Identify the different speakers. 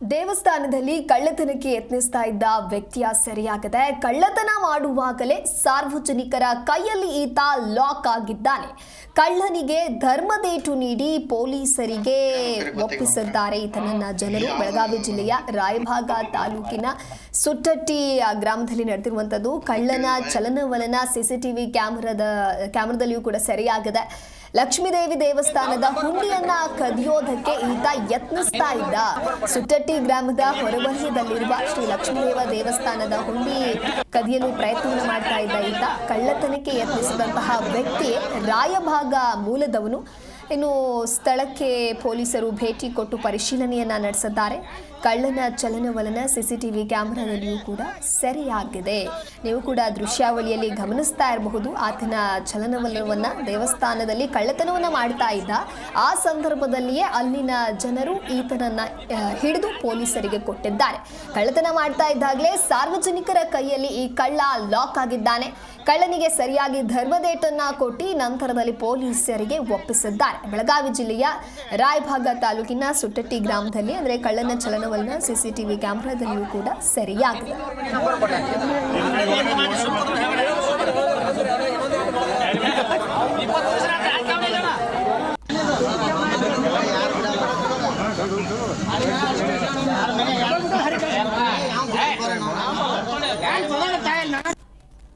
Speaker 1: ದೇವಸ್ಥಾನದಲ್ಲಿ ಕಳ್ಳತನಕ್ಕೆ ಯತ್ನಿಸ್ತಾ ಇದ್ದ ವ್ಯಕ್ತಿಯ ಸೆರೆಯಾಗದೆ. ಕಳ್ಳತನ ಮಾಡುವಾಗಲೇ ಸಾರ್ವಜನಿಕರ ಕೈಯಲ್ಲಿ ಈತ ಲಾಕ್ ಆಗಿದ್ದಾನೆ. ಕಳ್ಳನಿಗೆ ಧರ್ಮದೇಟು ನೀಡಿ ಪೊಲೀಸರಿಗೆ ಒಪ್ಪಿಸಿದ್ದಾರೆ. ಈತನನ್ನ ಜನರು ಬೆಳಗಾವಿ ಜಿಲ್ಲೆಯ ರಾಯಭಾಗ ತಾಲೂಕಿನ ಸುಟ್ಟಟ್ಟಿ ಗ್ರಾಮದಲ್ಲಿ ನಡೆದಿರುವಂಥದ್ದು ಕಳ್ಳನ ಚಲನವಲನ ಸಿಸಿಟಿವಿ ಕ್ಯಾಮರಾದ, ಕ್ಯಾಮರಾದಲ್ಲಿಯೂ ಕೂಡ ಸೆರೆಯಾಗಿದೆ. ಲಕ್ಷ್ಮೀದೇವಿ ದೇವಸ್ಥಾನದ ಹುಂಡಿಯನ್ನ ಕದಿಯೋದಕ್ಕೆ ಈತ ಯತ್ನಿಸ್ತಾ ಇದ್ದ. ಸುಟ್ಟಟ್ಟಿ ಗ್ರಾಮದ ಹೊರವಲಯದಲ್ಲಿರುವ ಶ್ರೀ ಲಕ್ಷ್ಮೀದೇವ ದೇವಸ್ಥಾನದ ಹುಂಡಿ ಕದಿಯಲು ಪ್ರಯತ್ನ ಮಾಡ್ತಾ ಇದ್ದ ಈತ ಕಳ್ಳತನಕ್ಕೆ ಯತ್ನಿಸಿದಂತಹ ವ್ಯಕ್ತಿ ರಾಯಭಾಗ ಮೂಲದವನು. ಇನ್ನು ಸ್ಥಳಕ್ಕೆ ಪೊಲೀಸರು ಭೇಟಿ ಕೊಟ್ಟು ಪರಿಶೀಲನೆಯನ್ನ ನಡೆಸಿದ್ದಾರೆ. ಕಳ್ಳನ ಚಲನವಲನ, ಸಿಸಿಟಿವಿ ಕ್ಯಾಮೆರಾದಲ್ಲಿಯೂ ಕೂಡ ಸೆರೆಯಾಗಿದೆ. ನೀವು ಕೂಡ ದೃಶ್ಯಾವಳಿಯಲ್ಲಿ ಗಮನಿಸ್ತಾ ಇರಬಹುದು. ಆತನ ಚಲನವಲನವನ್ನ ದೇವಸ್ಥಾನದಲ್ಲಿ ಕಳ್ಳತನವನ್ನ ಮಾಡ್ತಾ ಇದ್ದ. ಆ ಸಂದರ್ಭದಲ್ಲಿಯೇ ಅಲ್ಲಿನ ಜನರು ಈತನನ್ನ ಹಿಡಿದು ಪೊಲೀಸರಿಗೆ ಕೊಟ್ಟಿದ್ದಾರೆ. ಕಳ್ಳತನ ಮಾಡ್ತಾ ಇದ್ದಾಗಲೇ ಸಾರ್ವಜನಿಕರ ಕೈಯಲ್ಲಿ ಈ ಕಳ್ಳ ಲಾಕ್ ಆಗಿದ್ದಾನೆ. ಕಳ್ಳನಿಗೆ ಸರಿಯಾಗಿ ಧರ್ಮದೇಟನ್ನ ಕೊಟ್ಟಿ ನಂತರದಲ್ಲಿ ಪೊಲೀಸರಿಗೆ ಒಪ್ಪಿಸಿದ್ದಾರೆ. ಬೆಳಗಾವಿ ಜಿಲ್ಲೆಯ ರಾಯಭಾಗ ತಾಲೂಕಿನ ಸುಟ್ಟಟ್ಟಿ ಗ್ರಾಮದಲ್ಲಿ, ಅಂದರೆ ಕಳ್ಳನ ಚಲನವಲನ ಸಿಸಿಟಿವಿ ಕ್ಯಾಮೆರಾದಲ್ಲಿಯೂ ಕೂಡ ಸರಿಯಾಗಿದೆ.